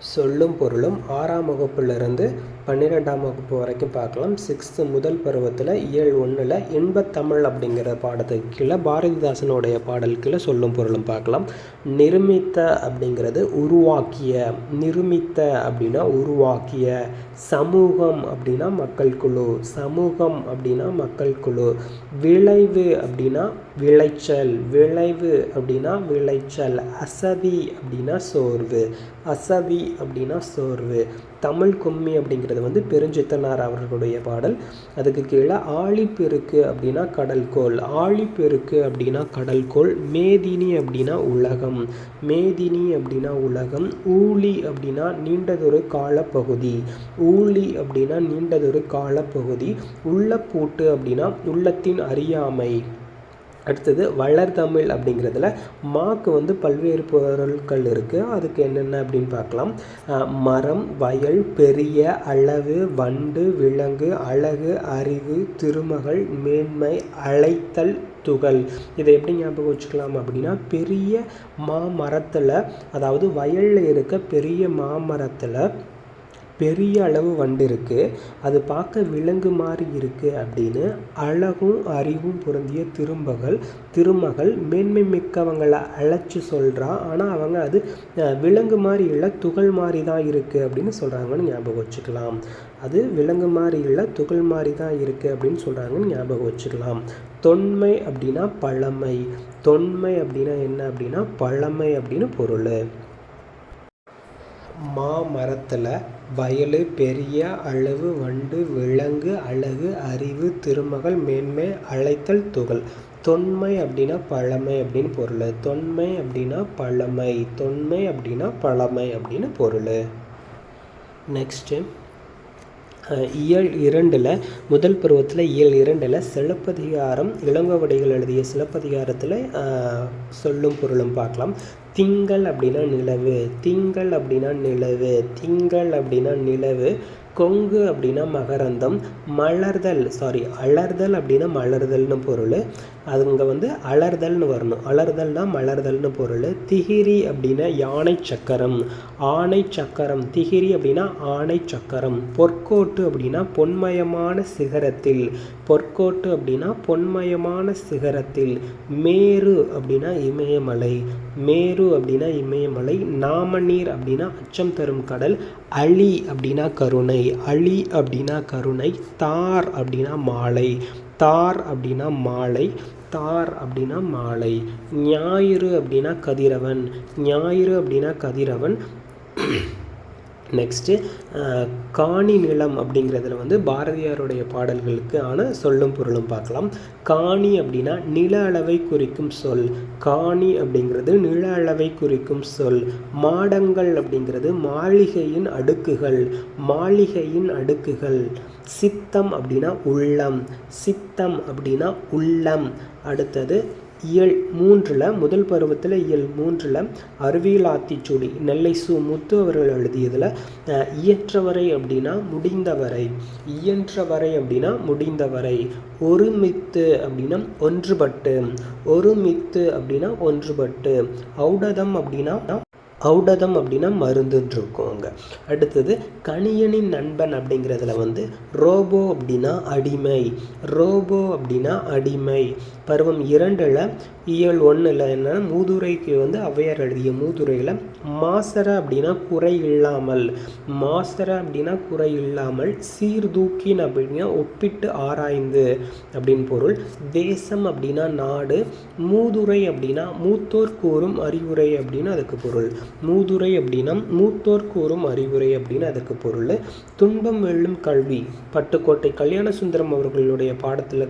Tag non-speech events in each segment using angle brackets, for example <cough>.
சொல்லும் பொருளும் ஆறாம் வகுப்பிலிருந்து பன்னிரெண்டாம் வகுப்பு வரைக்கும் பார்க்கலாம். சிக்ஸ்த்து முதல் பருவத்தில் இயல் ஒன்றில் இன்பத்தமிழ் அப்படிங்கிற பாடத்துக்கு கீழே பாரதிதாசனுடைய பாடல் கீழே சொல்லும் பொருளும் பார்க்கலாம். நிருமித்த அப்படிங்கிறது உருவாக்கிய நிருமித்த அப்படின்னா உருவாக்கிய சமூகம் அப்படின்னா மக்கள் குழு சமூகம் அப்படின்னா மக்கள் குழு விளைவு அப்படின்னா விளைச்சல் விளைவு அப்படின்னா விளைச்சல் அசதி அப்படின்னா சோர்வு அசதி அப்படின்னா சோர்வு. தமிழ் கும்மி அப்படிங்கிறது வந்து பெருஞ்சித்தனார் அவர்களுடைய பாடல். அதுக்கு கீழே ஆழிப்பெருக்கு அப்படின்னா கடல்கோள் ஆழிப்பெருக்கு அப்படின்னா கடல்கோள் மேதினி அப்படின்னா உலகம் மேதினி அப்படின்னா உலகம் ஊழி அப்படின்னா நீண்டதொரு காலப்பகுதி ஊழி அப்படின்னா நீண்டதொரு காலப்பகுதி உள்ளப்பூட்டு அப்படின்னா உள்ளத்தின் அறியாமை. அடுத்தது வளர்தமிழ் அப்படிங்கிறதுல மாக்கு வந்து பல்வேறு பொருட்கள் இருக்குது அதுக்கு என்னென்ன அப்படின்னு பார்க்கலாம். மரம் வயல் பெரிய அளவு வண்டு விலங்கு அழகு அறிவு திருமகள் மேன்மை அழைத்தல் துகள். இதை எப்படி ஞாபகம் வச்சுக்கலாம் அப்படின்னா பெரிய மாமரத்தில் அதாவது வயலில் இருக்க பெரிய மாமரத்தில் பெரிய அளவு வண்டு இருக்குது அது பார்க்க விலங்கு மாதிரி இருக்குது அப்படின்னு அழகும் அறிவும் பொருந்திய திரும்பகள் திருமகள் மேன்மை மிக்கவங்களை அழைச்சி சொல்கிறா ஆனால் அவங்க அது விலங்கு மாதிரி இல்லை துகள் மாதிரி தான் இருக்குது அப்படின்னு சொல்கிறாங்கன்னு ஞாபகம் வச்சுக்கலாம். அது விலங்கு மாதிரி இல்லை துகள் மாதிரி தான் இருக்குது அப்படின்னு சொல்கிறாங்கன்னு ஞாபகம் வச்சுக்கலாம். தொன்மை அப்படின்னா பழமை. தொன்மை அப்படின்னா என்ன அப்படின்னா பழமை அப்படின்னு பொருள். மாமரத்தில் வயல் பெரிய அளவு வண்டு விலங்கு அழகு அறிவு திருமகள் மேன்மை அழைத்தல் துகள். தொன்மை அப்படின்னா பழமை அப்படின்னு பொருள். தொன்மை அப்படின்னா பழமை. தொன்மை அப்படின்னா பழமை அப்படின்னு பொருள். நெக்ஸ்ட்டு இயல் இரண்டில் முதல் பருவத்தில் இயல் இரண்டில் சிலப்பதிகாரம் இளங்கோவடிகள் எழுதிய சிலப்பதிகாரத்தில் சொல்லும் பொருளும் பார்க்கலாம். திங்கள் அப்படின்னா நிலவு திங்கள் அப்படின்னா நிலவு திங்கள் அப்படின்னா நிலவு கொங்கு அப்படின்னா மகரந்தம் மலர்தல் சாரி அலர்தல் அப்படின்னா மலர்தல்னு பொருள் அதுங்க வந்து அலர்தல்னு வரணும். அலர்தல்னா மலர்தல்னு பொருள். திகிரி அப்படின்னா யானை சக்கரம். ஆணை சக்கரம். திகிரி அப்படின்னா ஆணை சக்கரம். பொற்கோட்டு அப்படின்னா பொன்மயமான சிகரத்தில். பொற்கோட்டு அப்படின்னா பொன்மயமான சிகரத்தில். மேரு அப்படின்னா இமயமலை. மேரு அப்படின்னா இமயமலை. நாமநீர் அப்படின்னா அச்சம் தரும் கடல். அழி அப்படின்னா கருணை. அழி அப்படின்னா கருணை. தார் அப்படின்னா மாலை. தார் அப்படின்னா மாலை தார் அப்படின்னா மாலை ஞாயிறு அப்படின்னா கதிரவன் ஞாயிறு அப்படின்னா கதிரவன். நெக்ஸ்ட்டு காணி நிலம் அப்படிங்கிறதுல வந்து பாரதியாருடைய பாடல்களுக்கு ஆன சொல்லும் பொருளும் பார்க்கலாம். காணி அப்படின்னா நில அளவை குறிக்கும் சொல். காணி அப்படிங்கிறது நில அளவை குறிக்கும் சொல். மாடங்கள் அப்படிங்கிறது மாளிகையின் அடுக்குகள். மாளிகையின் அடுக்குகள். சித்தம் அப்படின்னா உள்ளம். சித்தம் அப்படின்னா உள்ளம். அடுத்தது இயல் மூன்றில் முதல் பருவத்தில் இயல் மூன்றில் அறிவியல் ஆத்திச்சூடி நெல்லை சு முத்து அவர்கள் எழுதியதில் இயற்றவரை அப்படின்னா முடிந்தவரை. இயன்றவரை அப்படின்னா முடிந்தவரை. ஒருமித்து அப்படின்னா ஒன்றுபட்டு. ஒருமித்து அப்படின்னா ஒன்றுபட்டு. ஔடதம் அப்படின்னா ஔடதம் அப்படின்னா மருந்துன்னு இருக்கும் அங்கே அடுத்தது கணியனின் நண்பன் அப்படிங்கிறதுல வந்து ரோபோ அப்படின்னா அடிமை. ரோபோ அப்படின்னா அடிமை. பருவம் இரண்டில் இயல் ஒன்றில் என்னென்னா மூதுரைக்கு வந்து ஔவையார் எழுதிய மூதுரையில் மாசர அப்படின்னா குறை இல்லாமல் மாசர அப்படின்னா குறை இல்லாமல் சீர்தூக்கின் அப்படின்னா ஒப்பிட்டு ஆராய்ந்து அப்படின்னு பொருள். தேசம் அப்படின்னா நாடு மூதுரை அப்படின்னா மூத்தோர் கூறும் அறிவுரை அப்படின்னு அதுக்கு பொருள். மூதுரை அப்படின்னா மூத்தோர் கூறும் அறிவுரை அப்படின்னு அதுக்கு பொருள். துன்பம் வெல்லும் கல்வி பட்டுக்கோட்டை கல்யாண சுந்தரம் அவர்களுடைய பாடத்தில்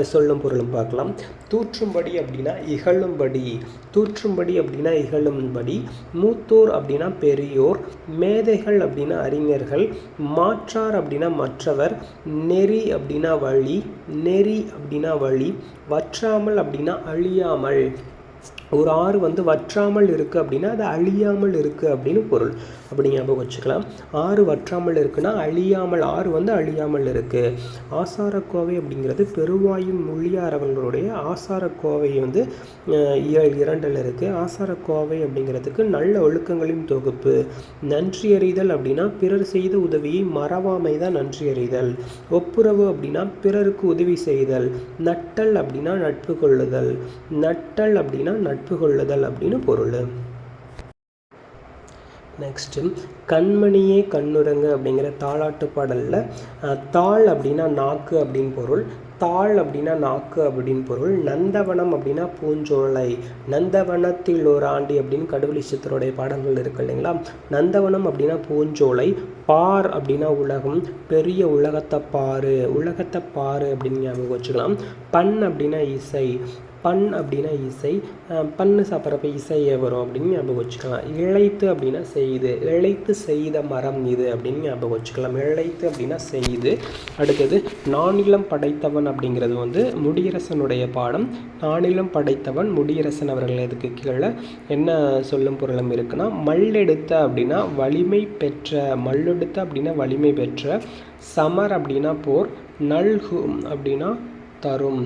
சொல்லும் பொருளும் பார்க்கலாம். தூற்றும்படி அப்படின்னா இகழும்படி. தூற்றும்படி அப்படின்னா இகழும்படி. மூத்தோர் அப்படின்னா பெரியோர். மேதைகள் அப்படின்னா அறிஞர்கள். மாற்றார் அப்படின்னா மற்றவர். நெறி அப்படின்னா வழி. நெறி அப்படின்னா வழி. வற்றாமல் அப்படின்னா அழியாமல். ஒரு ஆறு வந்து வற்றாமல் இருக்குது அப்படின்னா அது அழியாமல் இருக்குது அப்படின்னு பொருள். அப்படி ஞாபகம் வச்சுக்கலாம். ஆறு வற்றாமல் இருக்குன்னா அழியாமல் ஆறு வந்து அழியாமல் இருக்குது ஆசாரக்கோவை அப்படிங்கிறது பெருவாயும் மொழியார் அவர்களுடைய ஆசாரக்கோவை வந்து இரண்டில் இருக்குது ஆசாரக்கோவை அப்படிங்கிறதுக்கு நல்ல ஒழுக்கங்களின் தொகுப்பு. நன்றி அறிதல் அப்படின்னா பிறர் செய்த உதவியை மறவாமை தான் நன்றி அறிதல் ஒப்புரவு அப்படின்னா பிறருக்கு உதவி செய்தல். நட்டல் அப்படின்னா நட்பு கொள்ளுதல். நட்டல் அப்படின்னா நட்பு கொள்ளுதல் அப்படின்னு பொருள். நெக்ஸ்ட்டு கண்மணியே கண்ணுரங்க அப்படிங்கிற தாளாட்டு பாடலில் தாள் அப்படின்னா நாக்கு அப்படின்னு பொருள் தாள் அப்படின்னா நாக்கு அப்படின்னு பொருள் நந்தவனம் அப்படின்னா பூஞ்சோலை நந்தவனத்தில் ஒரு ஆண்டி அப்படின்னு கடவுளி சித்தருடைய பாடல்கள் இருக்கு இல்லைங்களா? நந்தவனம் அப்படின்னா பூஞ்சோலை பார் அப்படின்னா உலகம் பெரிய உலகத்தை பாரு உலகத்தை பாரு அப்படின்னு ஞாபகம் வச்சுக்கலாம். பண் அப்படின்னா இசை பண் அப்படின்னா இசை. பண்ணு சாப்பிட்றப்ப இசையை வரும் அப்படின்னு ஞாபகம் வச்சுக்கலாம். இழைத்து அப்படின்னா செய்து. இழைத்து செய்த மரம் இது அப்படின்னு ஞாபகம் வச்சுக்கலாம். இழைத்து அப்படின்னா செய்து. அடுத்தது நானிலம் படைத்தவன் அப்படிங்கிறது வந்து முடியரசனுடைய பாடம். நானிலம் படைத்தவன் முடியரசன் அவர்கள் இதுக்கு கீழே என்ன சொல்லும் பொருளும் இருக்குன்னா மல்லெடுத்த அப்படின்னா வலிமை பெற்ற மல்லெடுத்த அப்படின்னா வலிமை பெற்ற சமர் அப்படின்னா போர் நல்கு அப்படின்னா தரும்.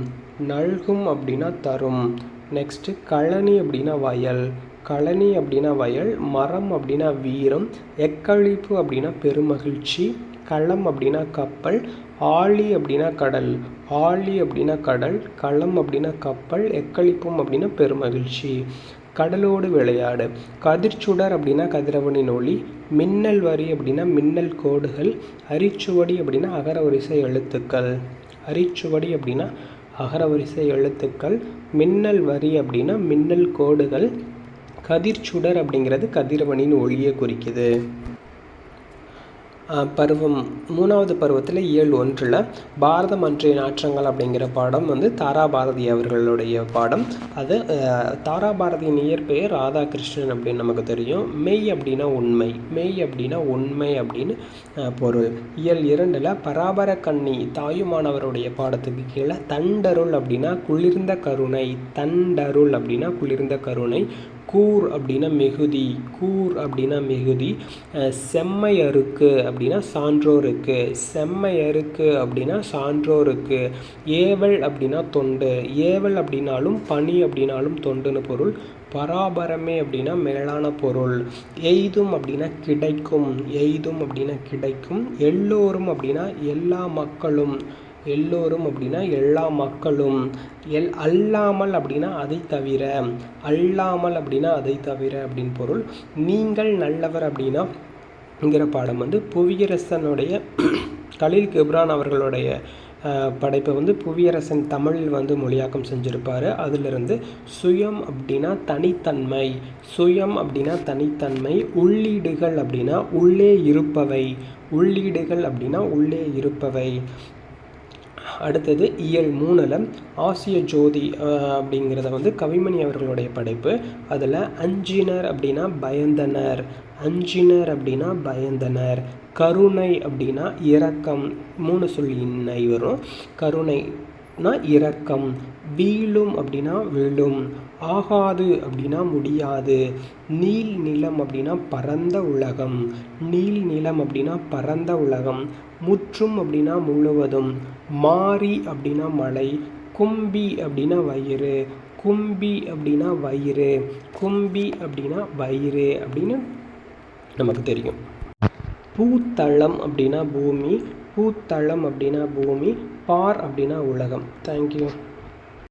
நல்கும் அப்படின்னா தரும். நெக்ஸ்ட்டு கழனி அப்படின்னா வயல். கழனி அப்படின்னா வயல் மரம் அப்படின்னா வீரம் எக்களிப்பு அப்படின்னா பெருமகிழ்ச்சி களம் அப்படின்னா கப்பல் ஆழி அப்படின்னா கடல். ஆழி அப்படின்னா கடல் களம் அப்படின்னா கப்பல் எக்களிப்பும் அப்படின்னா பெருமகிழ்ச்சி. கடலோடு விளையாடு. கதிர்ச்சுடர் அப்படின்னா கதிரவனின் ஒளி. மின்னல் வரி அப்படின்னா மின்னல் கோடுகள். அரிச்சுவடி அப்படின்னா அகரவரிசை எழுத்துக்கள். அரிச்சுவடி அப்படின்னா அகரவரிசை எழுத்துக்கள் மின்னல் வரி அப்படின்னா மின்னல் கோடுகள் கதிர்ச்சுடர் அப்படிங்கிறது கதிரவனின் ஒளியை குறிக்குது. பருவம் மூணாவது பருவத்தில் இயல் ஒன்றில் பாரதம் அன்றைய நாற்றங்கள் அப்படிங்கிற பாடம் வந்து தாரா பாரதி அவர்களுடைய பாடம். அது தாரா பாரதியின் இயற்பெயர் ராதாகிருஷ்ணன் அப்படின்னு நமக்கு தெரியும். மெய் அப்படின்னா உண்மை மெய் அப்படின்னா உண்மை அப்படின்னு பொருள். இயல் இரண்டில் பராபர கண்ணி தாயுமானவருடைய பாடத்துக்கு கீழே தண்டருள் அப்படின்னா குளிர்ந்த கருணை தண்டருள் அப்படின்னா குளிர்ந்த கருணை கூர் அப்படின்னா மிகுதி கூர் அப்படின்னா மிகுதி. செம்மையருக்கு அப்படின்னா சான்றோருக்கு செம்மையருக்கு அப்படின்னா சான்றோருக்கு ஏவல் அப்படின்னா தொண்டு. ஏவல் அப்படின்னாலும் பனி அப்படின்னாலும் தொண்டுன்னு பொருள். பராபரமே அப்படின்னா மேலான பொருள். எய்தும் அப்படின்னா கிடைக்கும். எய்தும் அப்படின்னா கிடைக்கும். எல்லோரும் அப்படின்னா எல்லா மக்களும். எல்லோரும் அப்படின்னா எல்லா மக்களும். எல் அல்லாமல் அப்படின்னா அதை தவிர அல்லாமல் அப்படின்னா அதை தவிர அப்படின்னு பொருள். நீங்கள் நல்லவர் அப்படின்னா ங்கிற பாடம் வந்து புவியரசனுடைய <clears throat> கலில் கிப்ரான் அவர்களுடைய படைப்பை வந்து புவியரசன் தமிழில் வந்து மொழியாக்கம் செஞ்சுருப்பார். அதிலிருந்து சுயம் அப்படின்னா தனித்தன்மை சுயம் அப்படின்னா தனித்தன்மை உள்ளீடுகள் அப்படின்னா உள்ளே இருப்பவை உள்ளீடுகள் அப்படின்னா உள்ளே இருப்பவை. அடுத்தது இயல் மூணில் ஆசிய ஜோதி அப்படிங்கிறத வந்து கவிமணி அவர்களுடைய படைப்பு. அதில் அஞ்சினர் அப்படின்னா பயந்தனர் அஞ்சினர் அப்படின்னா பயந்தனர் கருணை அப்படின்னா இரக்கம் மூணு சொல்லி இன்னை வரும். கருணைனா இரக்கம் வீழும் அப்படின்னா விழும் ஆகாது அப்படின்னா முடியாது நீல் நிலம் அப்படின்னா பரந்த உலகம் நீல் நிலம் அப்படின்னா பரந்த உலகம் முற்றும் அப்படின்னா முழுவதும் மாரி அப்படின்னா மலை கும்பி அப்படின்னா வயிறு கும்பி அப்படின்னா வயிறு கும்பி அப்படின்னா வயிறு அப்படின்னு நமக்கு தெரியும். பூத்தளம் அப்படின்னா பூமி பூத்தளம் அப்படின்னா பூமி பார் அப்படின்னா உலகம். தேங்க்யூ